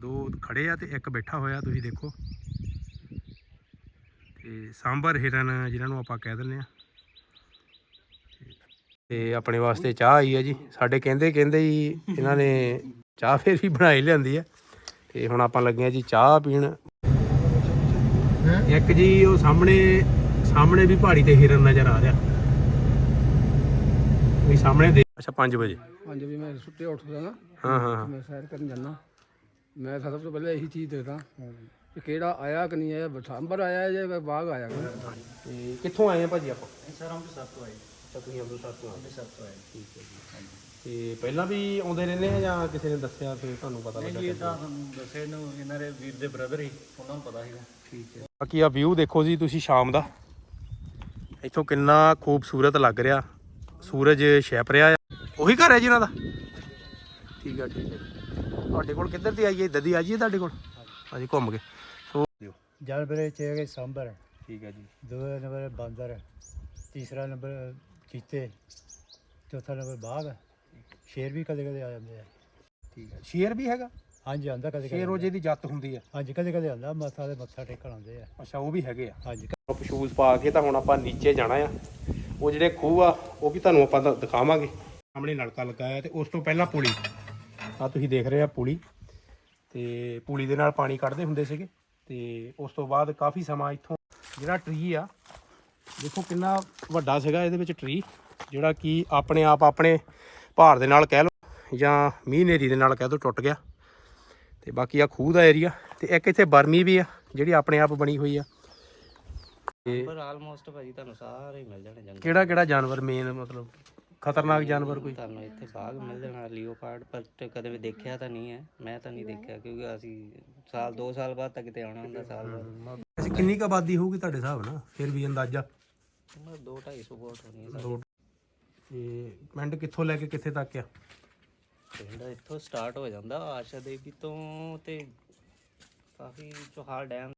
ਦੋ ਖੜੇ ਆ ਤੇ ਇੱਕ ਬੈਠਾ ਹੋਇਆ, ਤੁਸੀਂ ਦੇਖੋ। ਤੇ ਸਾਂਬਰ ਹਿਰਨ ਜਿਹਨਾਂ ਨੂੰ ਆਪਾਂ ਕਹਿ ਦਿੰਦੇ ਆ। ਤੇ ਆਪਣੇ ਵਾਸਤੇ ਚਾਹ ਆਈ ਹੈ ਜੀ। ਸਾਡੇ ਕਹਿੰਦੇ ਕਹਿੰਦੇ ਹੀ ਇਹਨਾਂ ਨੇ ਚਾਹ ਫੇਰ ਵੀ ਬਣਾਈ ਲਿਆਂਦੀ ਹੈ ਤੇ ਹੁਣ ਆਪਾਂ ਲੱਗੇ ਆ ਜੀ ਚਾਹ ਪੀਣ। ਇੱਕ ਜੀ ਉਹ ਸਾਹਮਣੇ ਸਾਹਮਣੇ ਵੀ ਪਹਾੜੀ ਤੇ ਹਿਰਨ ਨਜ਼ਰ ਆ ਰਿਹਾ। ਵੀ ਸਾਹਮਣੇ ਦੇ ਅੱਛਾ 5 ਵਜੇ। ਹਾਂਜੀ ਵਜੇ ਮੈਂ ਸੁੱਤੇ ਉੱਠਦਾ। ਹਾਂ ਹਾਂ ਹਾਂ। ਮੈਂ ਸੈਰ ਕਰਨ ਜਾਂਦਾ। ਮੈਂ ਸਭ ਤੋਂ ਪਹਿਲਾਂ ਇਹੀ ਚੀਜ਼ ਦੇਖਦਾ ਕਿ ਕਿਹੜਾ ਆਇਆ ਕਿ ਨਹੀਂ ਆਇਆ ਸਾਂਬਰ ਆਇਆ ਜਾਂ ਬਾਗ ਆਇਆ ਤੇ ਕਿੱਥੋਂ ਆਏ ਆ ਭਾਜੀ ਆਪਾਂ? ਸਰ ਅੰਮ੍ਰਿਤਸਰ ਤੋਂ ਆਏ। ਅੱਛਾ ਤੁਸੀਂ ਅੰਮ੍ਰਿਤਸਰ ਤੋਂ ਆਏ। ਅੰਮ੍ਰਿਤਸਰ ਤੋਂ ਆਏ। ਠੀਕ ਹੈ ਜੀ। ਤੇ ਪਹਿਲਾਂ ਵੀ ਆਉਂਦੇ ਰਹਿੰਦੇ ਆ ਜਾਂ ਕਿਸੇ ਨੇ ਦੱਸਿਆ ਫਿਰ ਤੁਹਾਨੂੰ ਪਤਾ ਲੱਗਾ ਇਹ ਤਾਂ ਤੁਹਾਨੂੰ ਦੱਸੇ ਨੂੰ ਇਹਨਾਂ ਦੇ ਵੀਰ ਦੇ ਬ੍ਰਦਰ ਹੀ ਉਹਨਾਂ ਨੂੰ ਪਤਾ ਸੀਗਾ। ਠੀਕ ਹੈ। ਬਾਕੀ ਆ ਵਿਊ ਦੇਖੋ ਜੀ ਤੁਸੀਂ ਸ਼ਾਮ ਦਾ। ਇੱਥੋਂ ਕਿੰਨਾ ਖੂਬਸੂਰਤ ਲੱਗ ਰਿਹਾ। ਸੂਰਜ ਛਿਪ ਰਿਹਾ ਆ। ਉਹੀ ਘਰ ਹੈ ਜੀ ਇਹਨਾਂ ਦਾ? ਠੀਕ ਹੈ ਠੀਕ ਹੈ ਤੁਹਾਡੇ ਕੋਲ ਕਿੱਧਰ ਦੀ ਆਈਏ ਇੱਧਰ ਦੀ ਆ ਜੀ ਤੁਹਾਡੇ ਕੋਲ? ਹਾਂਜੀ ਘੁੰਮ ਕੇ। ਸੋ ਜਾਨਵਰ ਚ ਹੈਗੇ ਸਾਂਬਰ ਠੀਕ ਹੈ ਜੀ। ਦੂਜਾ ਨੰਬਰ ਬਾਂਦਰ ਤੀਸਰਾ ਨੰਬਰ ਚੀਤੇ। ਚੌਥਾ ਨੰਬਰ ਬਾਘ ਸ਼ੇਰ ਵੀ ਕਦੇ ਕਦੇ ਆ ਜਾਂਦੇ ਆ। ਠੀਕ ਹੈ ਸ਼ੇਰ ਵੀ ਹੈਗਾ? ਹਾਂਜੀ ਆਂਦਾ ਕਦੇ ਸ਼ੇਰ ਉਹ ਕਦੇ ਜਿਹਦੀ ਜੱਤ ਹੁੰਦੀ ਹੈ ਹਾਂਜੀ ਕਦੇ ਕਦੇ ਆਂਦਾ ਮੱਥਾ ਦੇ ਮੱਥਾ ਟੇਕਣ ਆਉਂਦੇ ਆ। ਅੱਛਾ ਉਹ ਵੀ ਹੈਗੇ ਆ। ਹਾਂਜੀ। ਸ਼ੂਜ਼ ਪਾ ਕੇ ਤਾਂ ਹੁਣ ਆਪਾਂ ਨੀਚੇ ਜਾਣਾ ਆ। ਉਹ ਜਿਹੜੇ ਖੂਹ ਆ ਉਹ ਵੀ ਤੁਹਾਨੂੰ ਆਪਾਂ ਦ- ਦਿਖਾਵਾਂਗੇ। ਸਾਹਮਣੇ ਨਲਕਾ ਲੱਗਾ ਹੈ ਤੇ ਉਸ ਤੋਂ ਪਹਿਲਾਂ ਪੁਲੀ। ਆ ਤੁਸੀਂ ਦੇਖ ਰਹੇ ਆ ਪੁਲੀ। ਤੇ ਪੁਲੀ ਦੇ ਨਾਲ ਪਾਣੀ ਕੱਢਦੇ ਹੁੰਦੇ ਸੀਗੇ। ਤੇ ਉਸ ਤੋਂ ਬਾਅਦ ਕਾਫੀ ਸਮਾਂ ਇੱਥੋਂ ਜਿਹੜਾ ਟਰੀ ਆ ਦੇਖੋ ਕਿੰਨਾ ਵੱਡਾ ਸੀਗਾ ਇਹਦੇ ਵਿੱਚ ਟਰੀ ਜਿਹੜਾ ਕਿ ਆਪਣੇ ਆਪ ਆਪਣੇ ਭਾਰ ਦੇ ਨਾਲ ਕਹਿ ਲਓ ਜਾਂ ਮੀਂਹ ਨੇਰੀ ਦੇ ਨਾਲ ਕਹਿ ਦੋ ਟੁੱਟ ਗਿਆ। ਤੇ ਬਾਕੀ ਆ ਖੂਹ ਦਾ ਏਰੀਆ ਤੇ ਇੱਕ ਇੱਥੇ ਬਰਮੀ ਵੀ ਆ ਜਿਹੜੀ ਆਪਣੇ ਆਪ ਬਣੀ ਹੋਈ ਆ। ਤੇ ਪਰ ਆਲਮੋਸਟ ਭਾਜੀ ਤੁਹਾਨੂੰ ਸਾਰੇ ਮਿਲ ਜਾਣੇ ਜੰਗਲ ਕਿਹੜਾ ਕਿਹੜਾ ਜਾਨਵਰ ਮੇਨ ਮਤਲਬ? ਖਤਰਨਾਕ ਜਾਨਵਰ ਕੋਈ? ਤੁਹਾਨੂੰ ਇੱਥੇ ਬਾਗ ਮਿਲ ਜਾਣਾ ਲਿਓਪਾਰਡ ਪਰ ਤੇ ਕਦੇ ਵੀ ਦੇਖਿਆ ਤਾਂ ਨਹੀਂ ਹੈ। ਮੈਂ ਤਾਂ ਨਹੀਂ ਦੇਖਿਆ ਕਿਉਂਕਿ ਅਸੀਂ ਸਾਲ 2 ਸਾਲ ਬਾਅਦ ਤਾਂ ਕਿਤੇ ਆਉਣਾ ਹੁੰਦਾ ਸਾਲ ਬਾਅਦ। ਅਸੀਂ ਕਿੰਨੀ ਕ ਆਬਾਦੀ ਹੋਊਗੀ ਤੁਹਾਡੇ ਹਿਸਾਬ ਨਾਲ? ਫਿਰ ਵੀ ਅੰਦਾਜ਼ਾ? ਮਤਲਬ 2 250 ਵੋਟ ਹੋਣੀ ਹੈ ਦੋ ਤੇ ਪਿੰਡ ਕਿੱਥੋਂ ਲੈ ਕੇ ਕਿੱਥੇ ਤੱਕ ਆ? ਪਿੰਡ ਇੱਥੋਂ ਸਟਾਰਟ ਹੋ ਜਾਂਦਾ ਆਸ਼ਾ ਦੇਵੀ ਤੋਂ ਤੇ ਕਾਫੀ ਚੋਹਾਲ ਡੈਮ।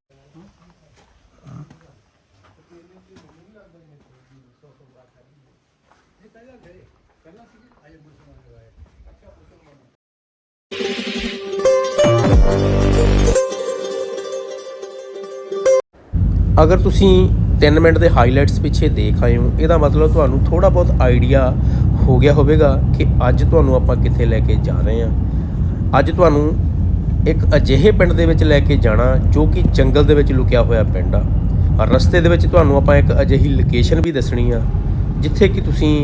ਅਗਰ ਤੁਸੀਂ 3 ਮਿੰਟ ਦੇ ਹਾਈਲਾਈਟਸ ਪਿੱਛੇ ਦੇਖ ਆਏ ਹੋ, ਇਹਦਾ ਮਤਲਬ ਤੁਹਾਨੂੰ ਥੋੜਾ ਬਹੁਤ ਆਈਡੀਆ ਹੋ ਗਿਆ ਹੋਵੇਗਾ ਕਿ ਅੱਜ ਤੁਹਾਨੂੰ ਆਪਾਂ ਕਿੱਥੇ ਲੈ ਕੇ ਜਾ ਰਹੇ ਹਾਂ। ਅੱਜ ਤੁਹਾਨੂੰ ਇੱਕ ਅਜਿਹੇ ਪਿੰਡ ਦੇ ਵਿੱਚ ਲੈ ਕੇ ਜਾਣਾ ਜੋ ਕਿ ਜੰਗਲ ਦੇ ਵਿੱਚ ਲੁਕਿਆ ਹੋਇਆ ਪਿੰਡ ਆ। ਰਸਤੇ ਦੇ ਵਿੱਚ ਤੁਹਾਨੂੰ ਆਪਾਂ ਇੱਕ ਅਜਿਹੀ ਲੋਕੇਸ਼ਨ ਵੀ ਦੱਸਣੀ ਆ, ਜਿੱਥੇ ਕਿ ਤੁਸੀਂ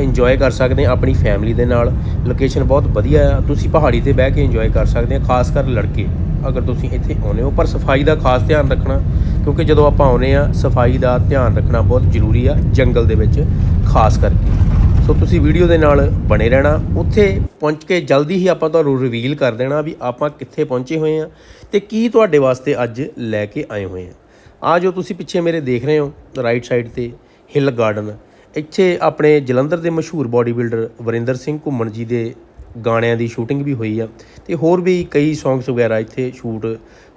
ਇੰਜੋਏ ਕਰ ਸਕਦੇ ਆ ਆਪਣੀ ਫੈਮਿਲੀ ਦੇ ਨਾਲ। ਲੋਕੇਸ਼ਨ ਬਹੁਤ ਵਧੀਆ ਆ। ਤੁਸੀਂ ਪਹਾੜੀ ਤੇ ਬਹਿ ਕੇ ਇੰਜੋਏ ਕਰ ਸਕਦੇ ਆ ਖਾਸ ਕਰ ਲੜਕੇ। ਅਗਰ ਤੁਸੀਂ ਇੱਥੇ ਆਉਨੇ ਹੋ, ਪਰ ਸਫ਼ਾਈ ਦਾ ਖਾਸ ਧਿਆਨ ਰੱਖਣਾ, ਕਿਉਂਕਿ ਜਦੋਂ ਆਪਾਂ ਆਉਨੇ ਆ ਸਫ਼ਾਈ ਦਾ ਧਿਆਨ ਰੱਖਣਾ ਬਹੁਤ ਜ਼ਰੂਰੀ ਆ, ਜੰਗਲ ਦੇ ਵਿੱਚ, ਖਾਸ ਕਰਕੇ। ਸੋ ਤੁਸੀਂ ਵੀਡੀਓ ਦੇ ਨਾਲ ਬਣੇ ਰਹਿਣਾ। ਉੱਥੇ ਪਹੁੰਚ ਕੇ ਜਲਦੀ ਹੀ ਆਪਾਂ ਤੁਹਾਨੂੰ ਰਿਵੀਲ ਕਰ ਦੇਣਾ ਵੀ ਆਪਾਂ ਕਿੱਥੇ ਪਹੁੰਚੇ ਹੋਏ ਆ ਤੇ ਕੀ ਤੁਹਾਡੇ ਵਾਸਤੇ ਅੱਜ ਲੈ ਕੇ ਆਏ ਹੋਏ ਆ ਆ ਜੋ ਤੁਸੀਂ ਪਿੱਛੇ ਮੇਰੇ ਦੇਖ ਰਹੇ ਹੋ ਰਾਈਟ ਸਾਈਡ ਤੇ ਹਿੱਲ ਗਾਰਡਨ ਇੱਥੇ ਆਪਣੇ ਜਲੰਧਰ ਦੇ ਮਸ਼ਹੂਰ ਬਾਡੀ ਬਿਲਡਰ ਵਰਿੰਦਰ ਸਿੰਘ ਘੁੰਮਣ ਜੀ ਦੇ ਗਾਣਿਆਂ ਦੀ ਸ਼ੂਟਿੰਗ ਵੀ ਹੋਈ ਆ ਤੇ ਹੋਰ ਵੀ ਕਈ ਸੌਂਗਸ ਵਗੈਰਾ ਇੱਥੇ ਸ਼ੂਟ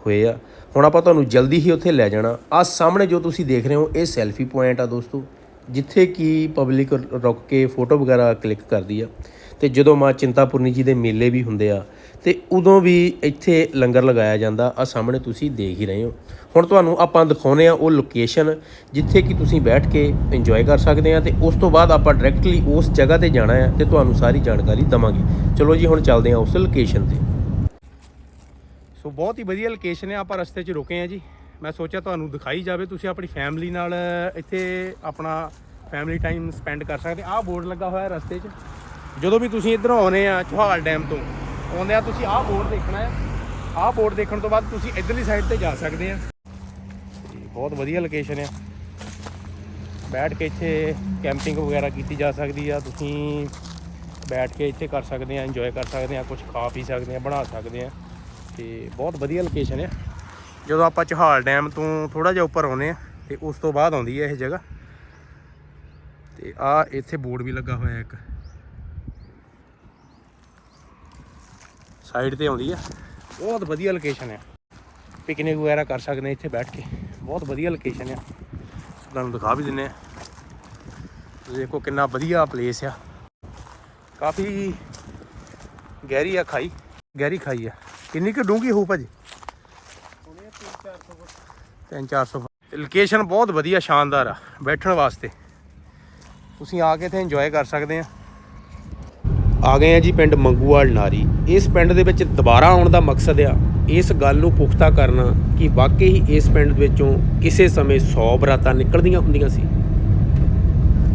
ਹੋਏ ਆ। ਹੁਣ ਆਪਾਂ ਤੁਹਾਨੂੰ ਜਲਦੀ ਹੀ ਉੱਥੇ ਲੈ ਜਾਣਾ। ਆ ਸਾਹਮਣੇ ਜੋ ਤੁਸੀਂ ਦੇਖ ਰਹੇ ਹੋ, ਇਹ ਸੈਲਫੀ ਪੁਆਇੰਟ ਆ ਦੋਸਤੋ। ਜਿੱਥੇ ਕਿ ਪਬਲਿਕ ਰੁਕ ਕੇ ਫੋਟੋ ਵਗੈਰਾ ਕਲਿੱਕ ਕਰਦੀ ਆ। ਤੇ ਜਦੋਂ ਮਾਂ ਚਿੰਤਾਪੁਰਨੀ ਜੀ ਦੇ ਮੇਲੇ ਵੀ ਹੁੰਦੇ ਆ ਤੇ ਉਦੋਂ ਵੀ ਇੱਥੇ ਲੰਗਰ ਲਗਾਇਆ ਜਾਂਦਾ ਆ ਸਾਹਮਣੇ ਤੁਸੀਂ ਦੇਖ ਹੀ ਰਹੇ ਹੋ। ਹੁਣ ਤੁਹਾਨੂੰ ਆਪਾਂ ਦਿਖਾਉਨੇ ਆ ਉਹ ਲੋਕੇਸ਼ਨ ਜਿੱਥੇ ਕਿ ਤੁਸੀਂ ਬੈਠ ਕੇ ਇੰਜੋਏ ਕਰ ਸਕਦੇ ਆ ਤੇ ਉਸ ਤੋਂ ਬਾਅਦ ਆਪਾਂ ਡਾਇਰੈਕਟਲੀ ਉਸ ਜਗ੍ਹਾ ਤੇ ਜਾਣਾ ਹੈ ਤੇ ਤੁਹਾਨੂੰ ਸਾਰੀ ਜਾਣਕਾਰੀ ਦਵਾਂਗੇ। ਚਲੋ ਜੀ, ਹੁਣ ਚੱਲਦੇ ਆ ਉਸ ਲੋਕੇਸ਼ਨ ਤੇ। ਸੋ ਬਹੁਤ ਹੀ ਵਧੀਆ ਲੋਕੇਸ਼ਨ ਹੈ, ਆਪਾਂ ਰਸਤੇ 'ਚ ਰੁਕੇ ਆ ਜੀ। ਮੈਂ ਸੋਚਿਆ ਤੁਹਾਨੂੰ ਦਿਖਾਈ ਜਾਵੇ, ਤੁਸੀਂ ਆਪਣੀ ਫੈਮਿਲੀ ਨਾਲ ਇੱਥੇ ਆਪਣਾ ਫੈਮਿਲੀ ਟਾਈਮ ਸਪੈਂਡ ਕਰ ਸਕਦੇ। ਆਹ ਬੋਰਡ ਲੱਗਾ ਹੋਇਆ ਰਸਤੇ 'ਚ। ਜਦੋਂ ਵੀ ਤੁਸੀਂ ਇੱਧਰੋਂ ਆਉਨੇ ਆ ਚੋਹਾਲ ਡੈਮ ਤੋਂ ਆਉਂਦੇ ਆ, ਤੁਸੀਂ ਆਹ ਬੋਰਡ ਦੇਖਣਾ ਹੈ। ਆਹ ਬੋਰਡ ਦੇਖਣ ਤੋਂ ਬਾਅਦ ਤੁਸੀਂ ਇੱਧਰਲੀ ਸਾਈਡ ਤੇ ਜਾ ਸਕਦੇ ਆ। ਤੇ ਬਹੁਤ ਵਧੀਆ ਲੋਕੇਸ਼ਨ ਆ। ਬੈਠ ਕੇ ਇੱਥੇ ਕੈਂਪਿੰਗ ਵਗੈਰਾ ਕੀਤੀ ਜਾ ਸਕਦੀ ਆ। ਤੁਸੀਂ ਬੈਠ ਕੇ ਇੱਥੇ ਕਰ ਸਕਦੇ ਆ ਇੰਜੋਏ ਕਰ ਸਕਦੇ ਆ ਕੁਝ ਖਾ ਪੀ ਸਕਦੇ ਆ, ਬਣਾ ਸਕਦੇ ਆ। ਤੇ ਬਹੁਤ ਵਧੀਆ ਲੋਕੇਸ਼ਨ ਹੈ ਜਦੋਂ ਆਪਾਂ ਚਹਾਲ ਡੈਮ ਤੋਂ ਥੋੜਾ ਜਿਹਾ ਉੱਪਰ ਆਉਂਦੇ ਆ, ਤੇ ਉਸ ਤੋਂ ਬਾਅਦ ਆਉਂਦੀ ਹੈ ਇਹ ਜਗ੍ਹਾ। ਤੇ ਆ ਇੱਥੇ ਬੋਰਡ ਵੀ ਲੱਗਾ ਹੋਇਆ ਇੱਕ। ਸਾਈਡ ਤੇ ਆਉਂਦੀ ਆ। ਬਹੁਤ ਵਧੀਆ ਲੋਕੇਸ਼ਨ ਆ। ਪਿਕਨਿਕ ਵਗੈਰਾ ਕਰ ਸਕਦੇ ਆ ਇੱਥੇ ਬੈਠ ਕੇ। ਬਹੁਤ ਵਧੀਆ ਲੋਕੇਸ਼ਨ ਆ। ਤੁਹਾਨੂੰ ਦਿਖਾ ਵੀ ਦਿੰਨੇ ਆ। ਤੁਸੀਂ ਦੇਖੋ ਕਿੰਨਾ ਵਧੀਆ ਪਲੇਸ ਆ। ਕਾਫੀ ਗਹਿਰੀ ਆ ਖਾਈ। ਗਹਿਰੀ ਖਾਈ ਆ। ਕਿੰਨੀ ਕੁ ਡੂੰਗੀ ਹੋਊ ਭਾਜੀ? 3-400 ਫੁੱਟ। ਲੋਕੇਸ਼ਨ ਬਹੁਤ ਵਧੀਆ, ਸ਼ਾਨਦਾਰ ਆ ਬੈਠਣ ਵਾਸਤੇ। ਤੁਸੀਂ ਆ ਕੇ ਇੱਥੇ ਇੰਜੋਏ ਕਰ ਸਕਦੇ ਆ। ਆ ਗਏ ਆ ਜੀ ਪਿੰਡ ਮੰਗੂਵਾਲ ਨਾਰੀ। ਇਸ ਪਿੰਡ ਦੇ ਵਿੱਚ ਦੁਬਾਰਾ ਆਉਣ ਦਾ ਮਕਸਦ ਆ ਇਸ ਗੱਲ ਨੂੰ ਪੁਖਤਾ ਕਰਨਾ ਕਿ ਵਾਕਈ ਇਸ ਪਿੰਡ ਵਿੱਚੋਂ ਕਿਸੇ ਸਮੇਂ 100 ਬਰਾਤਾਂ ਨਿਕਲਦੀਆਂ ਹੁੰਦੀਆਂ ਸੀ।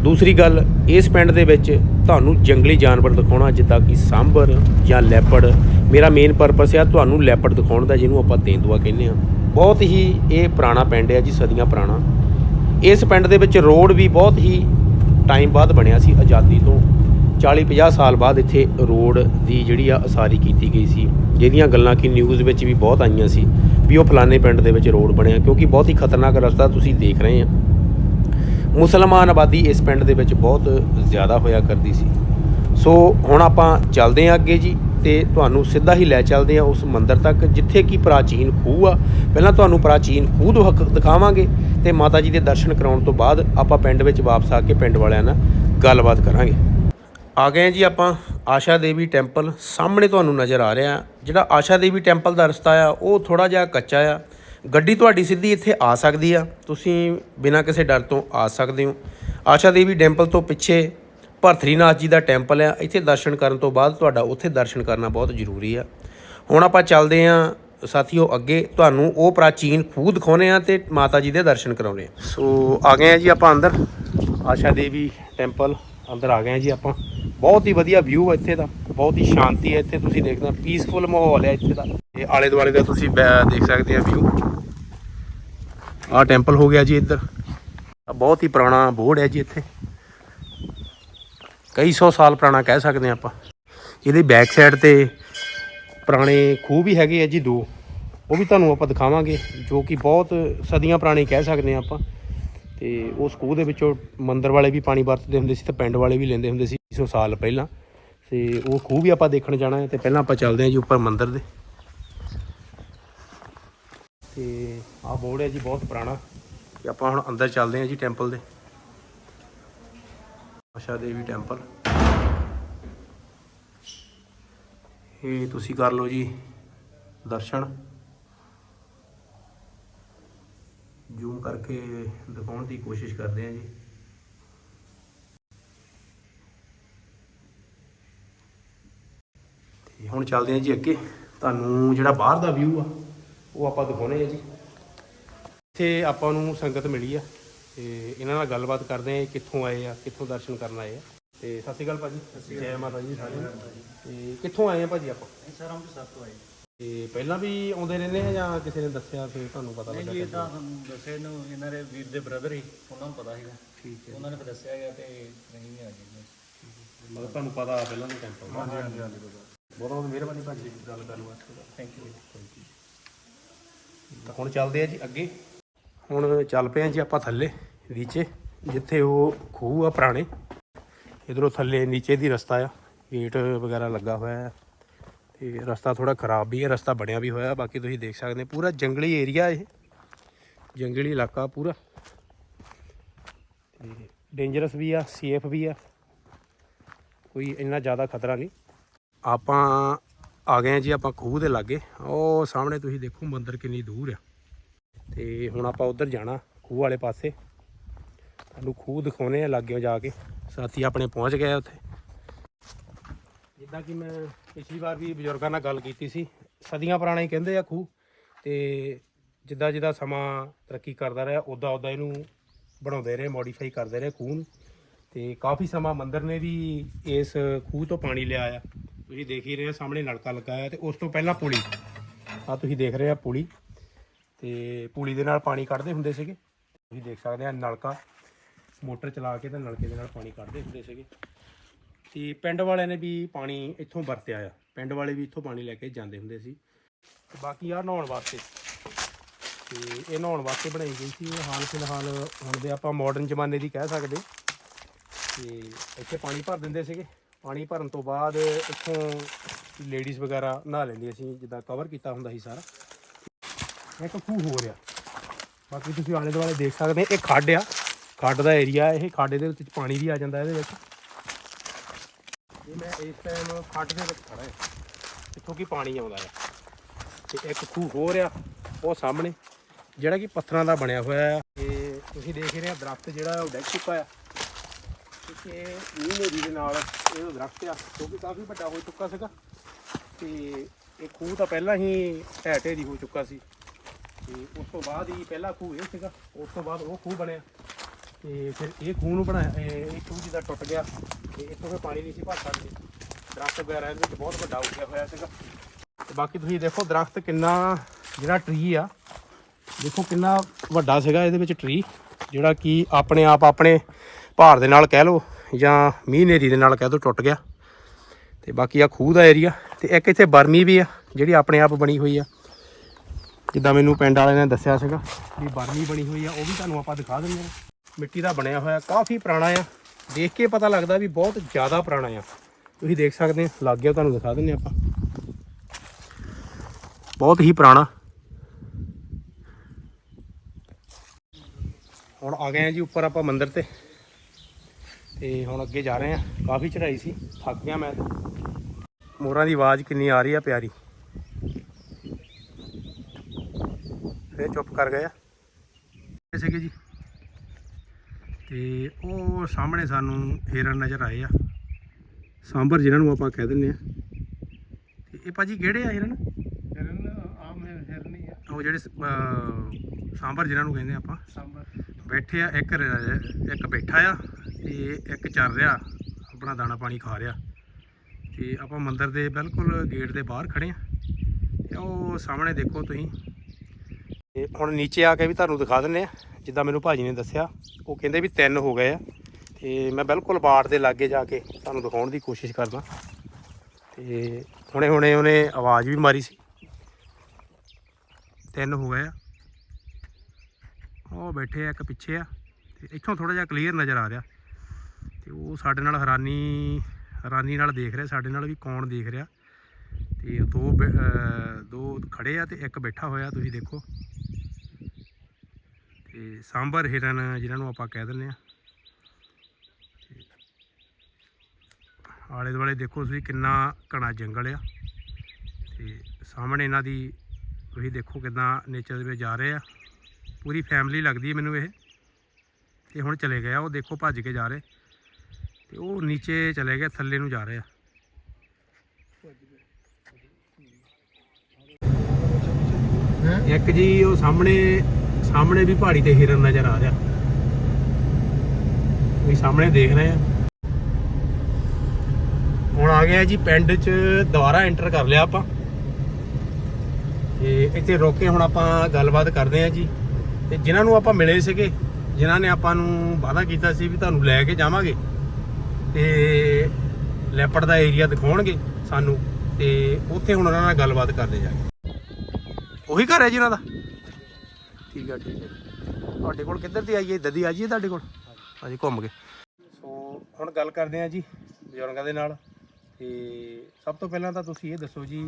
ਦੂਸਰੀ ਗੱਲ, ਇਸ ਪਿੰਡ ਦੇ ਵਿੱਚ ਤੁਹਾਨੂੰ ਜੰਗਲੀ ਜਾਨਵਰ ਦਿਖਾਉਣਾ, ਜਿੱਦਾਂ ਕਿ ਸਾਂਬਰ ਜਾਂ ਲੈਪੜ ਮੇਰਾ ਮੇਨ ਪਰਪਸ ਆ ਤੁਹਾਨੂੰ ਲੈਪੜ ਦਿਖਾਉਣ ਦਾ, ਜਿਹਨੂੰ ਆਪਾਂ ਤੇਂਦੂਆ ਕਹਿੰਦੇ ਆ। ਬਹੁਤ ਹੀ ਇਹ ਪੁਰਾਣਾ ਪਿੰਡ ਹੈ ਜੀ, ਸਦੀਆਂ ਪੁਰਾਣਾ। ਇਸ ਪਿੰਡ ਦੇ ਵਿੱਚ ਰੋਡ ਵੀ ਬਹੁਤ ਹੀ ਟਾਈਮ ਬਾਅਦ ਬਣਿਆ ਸੀ, ਆਜ਼ਾਦੀ ਤੋਂ। 40-50 ਸਾਲ ਬਾਅਦ ਇੱਥੇ ਰੋਡ ਦੀ ਜਿਹੜੀ ਆ ਉਸਾਰੀ ਕੀਤੀ ਗਈ ਸੀ, ਜਿਹਦੀਆਂ ਗੱਲਾਂ ਕਿ ਨਿਊਜ਼ ਵਿੱਚ ਵੀ ਬਹੁਤ ਆਈਆਂ ਸੀ ਵੀ ਉਹ ਫਲਾਣੇ ਪਿੰਡ ਦੇ ਵਿੱਚ ਰੋਡ ਬਣਿਆ, ਕਿਉਂਕਿ ਬਹੁਤ ਹੀ ਖਤਰਨਾਕ ਰਸਤਾ ਤੁਸੀਂ ਦੇਖ ਰਹੇ ਆ। ਮੁਸਲਮਾਨ ਆਬਾਦੀ ਇਸ ਪਿੰਡ ਦੇ ਵਿੱਚ ਬਹੁਤ ਜ਼ਿਆਦਾ ਹੋਇਆ ਕਰਦੀ ਸੀ। ਸੋ ਹੁਣ ਆਪਾਂ ਚੱਲਦੇ ਹਾਂ ਅੱਗੇ ਜੀ ਤੇ ਤੁਹਾਨੂੰ ਸਿੱਧਾ ਹੀ ਲੈ ਚੱਲਦੇ ਹਾਂ ਉਸ ਮੰਦਿਰ ਤੱਕ, ਜਿੱਥੇ ਕਿ ਪ੍ਰਾਚੀਨ ਖੂਹ ਆ। ਪਹਿਲਾਂ ਤੁਹਾਨੂੰ ਪ੍ਰਾਚੀਨ ਖੂਹ ਦਿਖ- ਦਿਖਾਵਾਂਗੇ ਤੇ ਮਾਤਾ ਜੀ ਦੇ ਦਰਸ਼ਨ ਕਰਾਉਣ ਤੋਂ ਬਾਅਦ ਆਪਾਂ ਪਿੰਡ ਵਿੱਚ ਵਾਪਸ ਆ ਕੇ ਪਿੰਡ ਵਾਲਿਆਂ ਨਾਲ ਗੱਲਬਾਤ ਕਰਾਂਗੇ। ਆ ਗਏ ਜੀ ਆਪਾਂ ਆਸ਼ਾ ਦੇਵੀ ਟੈਂਪਲ ਸਾਹਮਣੇ ਤੁਹਾਨੂੰ ਨਜ਼ਰ ਆ ਰਿਹਾ। ਜਿਹੜਾ ਆਸ਼ਾ ਦੇਵੀ ਟੈਂਪਲ ਦਾ ਰਸਤਾ ਆ, ਉਹ ਥੋੜਾ ਜਿਹਾ ਕੱਚਾ ਆ। ਗੱਡੀ ਤੁਹਾਡੀ ਸਿੱਧੀ ਇੱਥੇ ਆ ਸਕਦੀ ਆ। ਤੁਸੀਂ ਬਿਨਾਂ ਕਿਸੇ ਡਰ ਤੋਂ ਆ ਸਕਦੇ ਹੋ। ਆਸ਼ਾ ਦੇਵੀ ਟੈਂਪਲ ਤੋਂ ਪਿੱਛੇ ਭਰਥਰੀਨਾਥ ਜੀ ਦਾ ਟੈਂਪਲ ਆ। ਇੱਥੇ ਦਰਸ਼ਨ ਕਰਨ ਤੋਂ ਬਾਅਦ ਤੁਹਾਡਾ ਉੱਥੇ ਦਰਸ਼ਨ ਕਰਨਾ ਬਹੁਤ ਜ਼ਰੂਰੀ ਆ। ਹੁਣ ਆਪਾਂ ਚੱਲਦੇ ਆਂ ਸਾਥੀਓ ਅੱਗੇ। ਤੁਹਾਨੂੰ ਉਹ ਪ੍ਰਾਚੀਨ ਖੂਹ ਦਿਖਾਉਨੇ ਆ ਤੇ ਮਾਤਾ ਜੀ ਦੇ ਦਰਸ਼ਨ ਕਰਾਉਨੇ ਆ ਸੋ ਆ ਗਏ ਆ ਜੀ ਆਪਾਂ ਅੰਦਰ। ਆਸ਼ਾ ਦੇਵੀ ਟੈਂਪਲ ਅੰਦਰ ਆ ਗਏ ਆ ਜੀ ਆਪਾਂ। ਬਹੁਤ ਹੀ ਵਧੀਆ ਵਿਊ ਹੈ ਇੱਥੇ ਦਾ। ਬਹੁਤ ਹੀ ਸ਼ਾਂਤੀ ਹੈ ਇੱਥੇ, ਤੁਸੀਂ ਦੇਖਦੇ ਹੋ ਪੀਸਫੁਲ ਮਾਹੌਲ ਹੈ ਇੱਥੇ ਦਾ। ਇਹ ਆਲੇ ਦੁਆਲੇ ਦਾ ਤੁਸੀਂ ਬੈ- ਦੇਖ ਸਕਦੇ ਆ ਵਿਊ ਆ ਟੈਂਪਲ ਹੋ ਗਿਆ ਜੀ ਇੱਧਰ। ਬਹੁਤ ਹੀ ਪੁਰਾਣਾ ਬੋਰਡ ਹੈ ਜੀ ਇੱਥੇ। ਕਈ ਸੌ ਸਾਲ ਪੁਰਾਣਾ ਕਹਿ ਸਕਦੇ ਆ ਆਪਾਂ। ਇਹਦੇ ਬੈਕ ਸਾਈਡ ਤੇ ਪੁਰਾਣੇ ਖੂਹ ਵੀ ਹੈਗੇ ਆ ਜੀ ਦੋ। ਉਹ ਵੀ ਤੁਹਾਨੂੰ ਆਪਾਂ ਦਿਖਾਵਾਂਗੇ, ਜੋ ਕਿ ਬਹੁਤ ਸਦੀਆਂ ਪੁਰਾਣੇ ਕਹਿ ਸਕਦੇ ਆ ਆਪਾਂ। ਤੇ ਉਸ ਖੂਹ ਦੇ ਵਿੱਚੋਂ ਮੰਦਰ ਵਾਲੇ ਵੀ ਪਾਣੀ ਵਰਤਦੇ ਹੁੰਦੇ ਸੀ ਤੇ ਪਿੰਡ ਵਾਲੇ ਵੀ ਲੈਂਦੇ ਹੁੰਦੇ ਸੀ। 100 ਸਾਲ ਪਹਿਲਾਂ ਤੇ ਉਹ ਖੂਹ ਵੀ ਆਪਾਂ ਦੇਖਣ ਜਾਣਾ ਹੈ ਤੇ ਪਹਿਲਾਂ ਆਪਾਂ ਚੱਲਦੇ ਹਾਂ ਜੀ ਉੱਪਰ ਮੰਦਿਰ ਦੇ। ਤੇ ਆਹ ਬੋਰਡ ਹੈ ਜੀ ਬਹੁਤ ਪੁਰਾਣਾ ਤੇ ਆਪਾਂ ਹੁਣ ਅੰਦਰ ਚੱਲਦੇ ਹਾਂ ਜੀ ਟੈਂਪਲ ਦੇ। ਆਸ਼ਾ ਦੇਵੀ ਟੈਂਪਲ। ਇਹ ਤੁਸੀਂ ਕਰ ਲਓ ਜੀ ਦਰਸ਼ਨ। ਜ਼ੂਮ ਕਰਕੇ ਦਿਖਾਉਣ ਦੀ ਕੋਸ਼ਿਸ਼ ਕਰਦੇ ਹਾਂ ਜੀ। ਤੇ ਹੁਣ ਚੱਲਦੇ ਹਾਂ ਜੀ ਅੱਗੇ। ਤੁਹਾਨੂੰ ਜਿਹੜਾ ਬਾਹਰ ਦਾ ਵਿਊ ਆ ਉਹ ਆਪਾਂ ਦਿਖਾਉਣੇ ਆ ਜੀ। ਇੱਥੇ ਆਪਾਂ ਨੂੰ ਸੰਗਤ ਮਿਲੀ ਆ ਤੇ ਇਹਨਾਂ ਨਾਲ ਗੱਲਬਾਤ ਕਰਦੇ ਆ ਕਿੱਥੋਂ ਆਏ ਆ ਕਿੱਥੋਂ ਦਰਸ਼ਨ ਕਰਨ ਆਏ ਆ। ਤੇ ਸਤਿ ਸ਼੍ਰੀ ਅਕਾਲ ਭਾਜੀ। ਜੈ ਮਾਤਾ ਜੀ ਸਾਰਿਆਂ ਨੂੰ। ਤੇ ਕਿੱਥੋਂ ਆਏ ਆ ਭਾਜੀ ਆਪਾਂ? ਸਰ ਸਭ ਤੋਂ ਆਏ ਤੇ ਪਹਿਲਾਂ ਵੀ ਆਉਂਦੇ ਰਹਿੰਦੇ ਆ ਜਾਂ ਕਿਸੇ ਨੇ ਦੱਸਿਆ ਫਿਰ ਤੁਹਾਨੂੰ ਪਤਾ ਲੱਗਾ ਇਹ ਤਾਂ ਸਾਨੂੰ ਦੱਸੇ ਨੂੰ ਇਹਨਾਂ ਦੇ ਵੀਰ ਦੇ ਬ੍ਰਦਰ ਹੀ ਉਹਨਾਂ ਨੂੰ ਪਤਾ ਸੀਗਾ। ਠੀਕ ਹੈ ਉਹਨਾਂ ਨੇ ਦੱਸਿਆ ਗਿਆ ਤੇ ਨਹੀਂ ਆ ਗਏ ਮਤਲਬ ਤੁਹਾਨੂੰ ਪਤਾ ਪਹਿਲਾਂ ਦੇ ਟੈਂਪਲ ਹਾਂਜੀ ਹਾਂਜੀ ਹਾਂਜੀ ਬਹੁਤ ਬਹੁਤ ਮਿਹਰਬਾਨੀ ਭਾਜੀ ਗੱਲ ਕਰਨ ਵਾਸਤੇ ਥੈਂਕ ਯੂ ਤਾਂ ਹੁਣ ਚੱਲਦੇ ਆ ਜੀ ਅੱਗੇ। ਹੁਣ ਚੱਲ ਪਏ ਆ ਜੀ ਆਪਾਂ ਥੱਲੇ ਨੀਚੇ ਜਿੱਥੇ ਉਹ ਖੂਹ ਆ ਪੁਰਾਣੇ। ਇਧਰੋਂ ਥੱਲੇ ਨੀਚੇ ਦੀ ਰਸਤਾ ਆ ਗੇਟ ਵਗੈਰਾ ਲੱਗਾ ਹੋਇਆ ਹੈ ਤੇ ਰਸਤਾ ਥੋੜਾ ਖਰਾਬ ਵੀ ਹੈ ਰਸਤਾ ਬਣਿਆ ਵੀ ਹੋਇਆ ਬਾਕੀ ਤੁਸੀਂ ਦੇਖ ਸਕਦੇ ਹੋ ਪੂਰਾ ਜੰਗਲੀ ਏਰੀਆ ਇਹ। ਜੰਗਲੀ ਇਲਾਕਾ ਪੂਰਾ। ਤੇ ਡੇਂਜਰਸ ਵੀ ਆ ਸੇਫ ਵੀ ਆ। ਕੋਈ ਇੰਨਾ ਜ਼ਿਆਦਾ ਖਤਰਾ ਨਹੀਂ। ਆਪਾਂ ਆ ਗਏ ਹਾਂ ਜੀ, ਆਪਾਂ ਖੂਹ ਦੇ ਲਾਗੇ। ਉਹ ਸਾਹਮਣੇ ਤੁਸੀਂ ਦੇਖੋ, ਮੰਦਰ ਕਿੰਨੀ ਦੂਰ ਆ। ਤੇ ਹੁਣ ਆਪਾਂ ਉਧਰ ਜਾਣਾ, ਖੂਹ ਵਾਲੇ ਪਾਸੇ। ਤੁਹਾਨੂੰ ਖੂਹ ਦਿਖਾਉਣੇ ਆ ਲਾਗੇ ਜਾ ਕੇ। ਸਾਥੀ ਆਪਣੇ ਪਹੁੰਚ ਗਏ ਉੱਥੇ। ਜਿੱਦਾਂ ਕਿ ਮੈਂ ਪਿਛਲੀ ਵਾਰ ਵੀ ਬਜ਼ੁਰਗਾਂ ਨਾਲ ਗੱਲ ਕੀਤੀ ਸੀ। ਸਦੀਆਂ ਪੁਰਾਣਾ ਹੀ ਕਹਿੰਦੇ ਆ ਖੂਹ। ਤੇ ਜਿੱਦਾਂ ਜਿੱਦਾਂ ਸਮਾਂ ਤਰੱਕੀ ਕਰਦਾ ਰਿਹਾ ਉਦਾਂ ਉਦਾਂ ਇਹਨੂੰ ਬਣਾਉਂਦੇ ਰਹੇ ਮੋਡੀਫਾਈ ਕਰਦੇ ਰਹੇ ਖੂਹ ਨੂੰ। ਤੇ ਕਾਫੀ ਸਮਾਂ ਮੰਦਰ ਨੇ ਵੀ ਇਸ ਖੂਹ ਤੋਂ ਪਾਣੀ ਲਿਆ ਆ। ਤੁਸੀਂ ਦੇਖ ਹੀ ਰਹੇ ਹੋ, ਸਾਹਮਣੇ ਨਲਕਾ ਲੱਗਾ ਹੈ ਤੇ ਉਸ ਤੋਂ ਪਹਿਲਾਂ ਪੁਲੀ। ਆ ਤੁਸੀਂ ਦੇਖ ਰਹੇ ਆ ਪੁਲੀ। ਤੇ ਪੁਲੀ ਦੇ ਨਾਲ ਪਾਣੀ ਕੱਢਦੇ ਹੁੰਦੇ ਸੀਗੇ। ਤੁਸੀਂ ਦੇਖ ਸਕਦੇ ਆ ਨਲਕਾ। ਮੋਟਰ ਚਲਾ ਕੇ ਤੇ ਨਲਕੇ ਦੇ ਨਾਲ ਪਾਣੀ ਕੱਢਦੇ ਹੁੰਦੇ ਸੀਗੇ। ਤੇ ਪਿੰਡ ਵਾਲਿਆਂ ਨੇ ਵੀ ਪਾਣੀ ਇੱਥੋਂ ਵਰਤਿਆ ਆ। ਪਿੰਡ ਵਾਲੇ ਵੀ ਇੱਥੋਂ ਪਾਣੀ ਲੈ ਕੇ ਜਾਂਦੇ ਹੁੰਦੇ ਸੀ। ਤੇ ਬਾਕੀ ਆ ਨਹਾਉਣ ਵਾਸਤੇ। ਤੇ ਇਹ ਨਹਾਉਣ ਵਾਸਤੇ ਬਣਾਈ ਗਈ ਸੀ। ਇਹ ਹਾਲ ਫਿਲਹਾਲ ਹੁਣ ਦੇ ਆਪਾਂ ਮਾਡਰਨ ਜ਼ਮਾਨੇ ਦੀ ਕਹਿ ਸਕਦੇ। ਤੇ ਇੱਥੇ ਪਾਣੀ ਭਰ ਦਿੰਦੇ ਸੀਗੇ। ਪਾਣੀ ਭਰਨ ਤੋਂ ਬਾਅਦ ਇੱਥੋਂ ਲੇਡੀਜ਼ ਵਗੈਰਾ ਨਹਾ ਲੈਂਦੀਆਂ ਸੀ, ਜਿੱਦਾਂ ਕਵਰ ਕੀਤਾ ਹੁੰਦਾ ਸੀ ਸਾਰਾ। ਇੱਕ ਖੂਹ ਹੋ ਰਿਹਾ। ਬਾਕੀ ਤੁਸੀਂ ਆਲੇ ਦੁਆਲੇ ਦੇਖ ਸਕਦੇ ਇਹ ਖੱਡ ਆ। ਖੱਡ ਦਾ ਏਰੀਆ ਇਹ, ਖੱਡ ਦੇ ਵਿੱਚ ਪਾਣੀ ਵੀ ਆ ਜਾਂਦਾ ਇਹਦੇ ਵਿੱਚ। ਇਹ ਮੈਂ ਇਸ ਟਾਈਮ ਖੱਡ ਦੇ ਵਿੱਚ ਖੜਾ ਹਾਂ। ਜਿੱਥੋਂ ਕਿ ਪਾਣੀ ਆਉਂਦਾ ਆ। ਤੇ ਇੱਕ ਖੂਹ ਹੋ ਰਿਹਾ, ਉਹ ਸਾਹਮਣੇ, ਜਿਹੜਾ ਕਿ ਪੱਥਰਾਂ ਦਾ ਬਣਿਆ ਹੋਇਆ ਆ। ਤੇ ਤੁਸੀਂ ਦੇਖ ਰਹੇ ਆ ਦਰਖਤ ਜਿਹੜਾ ਉਹ ਡਿੱਗ ਚੁੱਕਾ ਆ। ਕਿ ਮੀਂਹ ਦੇ ਨਾਲ ਇਹ ਦਰਖਤ ਆ ਜੋ ਕਿ ਕਾਫੀ ਵੱਡਾ ਹੋ ਚੁੱਕਾ ਸੀਗਾ। ਤੇ ਇਹ ਖੂਹ ਤਾਂ ਪਹਿਲਾਂ ਹੀ ਢਹਿ ਢੇਰੀ ਹੋ ਚੁੱਕਾ ਸੀ। ਤੇ ਉਸ ਤੋਂ ਬਾਅਦ ਹੀ ਪਹਿਲਾ ਖੂਹ ਇਹ ਸੀਗਾ, ਉਸ ਤੋਂ ਬਾਅਦ ਉਹ ਖੂਹ ਬਣਿਆ। ਤੇ ਫਿਰ ਇਹ ਖੂਹ ਨੂੰ ਬਣਾਇਆ, ਇਹ ਇਹ ਖੂਹ ਜਿਹਦਾ ਟੁੱਟ ਗਿਆ, ਤੇ ਇੱਥੋਂ ਫਿਰ ਪਾਣੀ ਨਹੀਂ ਸੀ ਭਰ ਸਕਦੇ ਦਰਖਤ ਵਗੈਰਾ ਇਹਦੇ ਵਿੱਚ ਬਹੁਤ ਵੱਡਾ ਉੱਗਿਆ ਹੋਇਆ ਸੀਗਾ। ਤੇ ਬਾਕੀ ਤੁਸੀਂ ਦੇਖੋ ਦਰਖਤ ਕਿੰਨਾ, ਜਿਹੜਾ ਟਰੀ ਆ, ਦੇਖੋ ਕਿੰਨਾ ਵੱਡਾ ਸੀਗਾ ਇਹਦੇ ਵਿੱਚ ਟਰੀ ਜਿਹੜਾ ਕਿ ਆਪਣੇ ਆਪ ਆਪਣੇ ਭਾਰ ਦੇ ਨਾਲ ਕਹਿ ਲਓ ਜਾਂ ਮੀਂਹ ਹਨੇਰੀ ਦੇ ਨਾਲ ਕਹਿ ਦੋ ਟੁੱਟ ਗਿਆ। ਤੇ ਬਾਕੀ ਆ ਖੂਹ ਦਾ ਏਰੀਆ ਤੇ ਇੱਕ ਇੱਥੇ ਬਰਮੀ ਵੀ ਆ, ਜਿਹੜੀ ਆਪਣੇ ਆਪ ਬਣੀ ਹੋਈ ਆ। ਜਿੱਦਾਂ ਮੈਨੂੰ ਪਿੰਡ ਵਾਲਿਆਂ ਨੇ ਦੱਸਿਆ ਸੀਗਾ ਵੀ ਬਰਮੀ ਬਣੀ ਹੋਈ ਆ, ਉਹ ਵੀ ਤੁਹਾਨੂੰ ਆਪਾਂ ਦਿਖਾ ਦਿੰਦੇ ਹਾਂ। ਮਿੱਟੀ ਦਾ ਬਣਿਆ ਹੋਇਆ, ਕਾਫੀ ਪੁਰਾਣਾ ਆ। ਦੇਖ ਕੇ ਪਤਾ ਲੱਗਦਾ ਵੀ ਬਹੁਤ ਜ਼ਿਆਦਾ ਪੁਰਾਣਾ ਆ। ਤੁਸੀਂ ਦੇਖ ਸਕਦੇ ਹੋ ਲੱਗ ਗਿਆ, ਤੁਹਾਨੂੰ ਦਿਖਾ ਦਿੰਦੇ ਹਾਂ ਆਪਾਂ। ਬਹੁਤ ਹੀ ਪੁਰਾਣਾ। ਹੁਣ ਆ ਗਏ ਆ ਜੀ, ਉੱਪਰ ਆਪਾਂ ਮੰਦਿਰ ਤੇ। ਤੇ ਹੁਣ ਅੱਗੇ ਜਾ ਰਹੇ ਆ ਕਾਫੀ ਚੜ੍ਹਾਈ ਸੀ। ਥੱਕ ਗਿਆ ਮੈਂ। ਮੋਰਾਂ ਦੀ ਆਵਾਜ਼ ਕਿੰਨੀ ਆ ਰਹੀ ਆ ਪਿਆਰੀ। ਫੇਰ ਚੁੱਪ ਕਰ ਗਏ ਆ। ਇਹ ਸੀਗੇ ਜੀ। ਤੇ ਉਹ ਸਾਹਮਣੇ ਸਾਨੂੰ ਹਿਰਨ ਨਜ਼ਰ ਆਏ ਆ। ਸਾਂਬਰ ਜਿਨ੍ਹਾਂ ਨੂੰ ਆਪਾਂ ਕਹਿ ਦਿੰਦੇ ਆ। ਤੇ ਇਹ ਭਾਜੀ ਕਿਹੜੇ ਆ ਹਿਰਨ? ਹਿਰਨ ਆਮ ਹਿਰਨੀ ਆ। ਉਹ ਜਿਹੜੇ ਸਾਂਬਰ ਜਿਨ੍ਹਾਂ ਨੂੰ ਕਹਿੰਦੇ ਆਪਾਂ। ਸਾਂਬਰ। ਬੈਠੇ ਆ ਇੱਕ ਇੱਕ ਬੈਠਾ ਆ। ਤੇ ਇੱਕ ਚੱਲ ਰਿਹਾ, ਆਪਣਾ ਦਾਣਾ ਪਾਣੀ ਖਾ ਰਿਹਾ। ਤੇ ਆਪਾਂ ਮੰਦਿਰ ਦੇ ਬਿਲਕੁਲ ਗੇਟ ਦੇ ਬਾਹਰ ਖੜੇ ਆ ਤੇ ਉਹ ਸਾਹਮਣੇ ਦੇਖੋ ਤੁਸੀਂ। ਤੇ ਹੁਣ ਨੀਚੇ ਆ ਕੇ ਵੀ ਤੁਹਾਨੂੰ ਦਿਖਾ ਦਿੰਨੇ ਆ ਜਿੱਦਾਂ ਮੈਨੂੰ ਭਾਜੀ ਨੇ ਦੱਸਿਆ, ਉਹ ਕਹਿੰਦੇ ਵੀ ਤਿੰਨ ਹੋ ਗਏ ਆ। ਤੇ ਮੈਂ ਬਿਲਕੁਲ ਬਾੜ ਦੇ ਲਾਗੇ ਜਾ ਕੇ ਤੁਹਾਨੂੰ ਦਿਖਾਉਣ ਦੀ ਕੋਸ਼ਿਸ਼ ਕਰਦਾ। ਤੇ ਹੁਣੇ ਹੁਣੇ ਉਹਨੇ ਆਵਾਜ਼ ਵੀ ਮਾਰੀ ਸੀ। ਤਿੰਨ ਹੋ ਗਏ ਆ। ਉਹ ਬੈਠੇ ਆ ਇੱਕ ਪਿੱਛੇ ਆ, ਤੇ ਇੱਥੋਂ ਥੋੜਾ ਜਿਹਾ ਕਲੀਅਰ ਨਜ਼ਰ ਆ ਰਿਹਾ। ਤੇ ਉਹ ਸਾਡੇ ਨਾਲ ਹੈਰਾਨੀ ਹੈਰਾਨੀ ਨਾਲ ਦੇਖ ਰਿਹਾ, ਸਾਡੇ ਨਾਲ ਵੀ ਕੌਣ ਦੇਖ ਰਿਹਾ। ਤੇ ਦੋ ਬੈ- ਦੋ ਖੜੇ ਆ ਤੇ ਇੱਕ ਬੈਠਾ ਹੋਇਆ, ਤੁਸੀਂ ਦੇਖੋ। ਤੇ ਸਾਂਬਰ ਹਿਰਨ ਜਿਨ੍ਹਾਂ ਨੂੰ ਆਪਾਂ ਕਹਿ ਦਿੰਦੇ ਆ। ਤੇ ਆਲੇ ਦੁਆਲੇ ਦੇਖੋ ਤੁਸੀਂ ਕਿੰਨਾ ਘਣਾ ਜੰਗਲ ਆ। ਤੇ ਸਾਹਮਣੇ ਇਹਨਾਂ ਦੀ ਤੁਸੀਂ ਦੇਖੋ ਕਿਦਾਂ ਨੇਚਰ ਦੇ ਵਿੱਚ ਜਾ ਰਹੇ ਆ। ਪੂਰੀ ਫੈਮਿਲੀ ਲੱਗਦੀ ਮੈਨੂੰ ਇਹ। ਤੇ ਹੁਣ ਚਲੇ ਗਏ ਆ, ਉਹ ਦੇਖੋ ਭੱਜ ਕੇ ਜਾ ਰਹੇ। ਤੇ ਉਹ ਨੀਚੇ ਚਲੇ ਗਏ ਥੱਲੇ ਨੂੰ ਜਾ ਰਹੇ। ਇੱਕ ਜੀ ਉਹ ਸਾਹਮਣੇ ਸਾਹਮਣੇ ਵੀ ਪਹਾੜੀ ਤੇ ਹਿਰਨ ਨਜ਼ਰ ਆ ਰਿਹਾ। ਵੀ ਸਾਹਮਣੇ ਦੇਖ ਰਹੇ ਆ। ਹੁਣ ਆ ਗਏ ਆ ਜੀ ਪਿੰਡ 'ਚ ਦੁਬਾਰਾ ਐਂਟਰ ਕਰ ਲਿਆ ਆਪਾਂ। ਤੇ ਇੱਥੇ ਰੋਕ ਕੇ ਹੁਣ ਆਪਾਂ ਗੱਲਬਾਤ ਕਰਦੇ ਆ ਜੀ। ਤੇ ਜਿਨ੍ਹਾਂ ਨੂੰ ਆਪਾਂ ਮਿਲੇ ਸੀਗੇ ਜਿਨ੍ਹਾਂ ਨੇ ਆਪਾਂ ਨੂੰ ਵਾਅਦਾ ਕੀਤਾ ਸੀ ਵੀ ਤੁਹਾਨੂੰ ਲੈ ਕੇ ਜਾਵਾਂਗੇ ਤੇ ਲੈਪੜ ਦਾ ਏਰੀਆ ਦਿਖਾਉਣਗੇ ਸਾਨੂੰ ਤੇ ਉੱਥੇ ਹੁਣ ਉਹਨਾਂ ਨਾਲ ਗੱਲਬਾਤ ਕਰਦੇ ਜਾ ਕੇ। ਉਹੀ ਘਰ ਹੈ ਜੀ ਉਹਨਾਂ ਦਾ? ਠੀਕ ਆ ਠੀਕ ਹੈ ਤੁਹਾਡੇ ਕੋਲ ਕਿੱਧਰ ਦੀ ਆਈਏ ਦਦੀ ਆ ਜਾਈਏ ਤੁਹਾਡੇ ਕੋਲ? ਹਾਂਜੀ ਘੁੰਮ ਕੇ। ਸੋ ਹੁਣ ਗੱਲ ਕਰਦੇ ਆ ਜੀ ਬਜ਼ੁਰਗਾਂ ਦੇ ਨਾਲ ਤੇ ਸਭ ਤੋਂ ਪਹਿਲਾਂ ਤਾਂ ਤੁਸੀਂ ਇਹ ਦੱਸੋ ਜੀ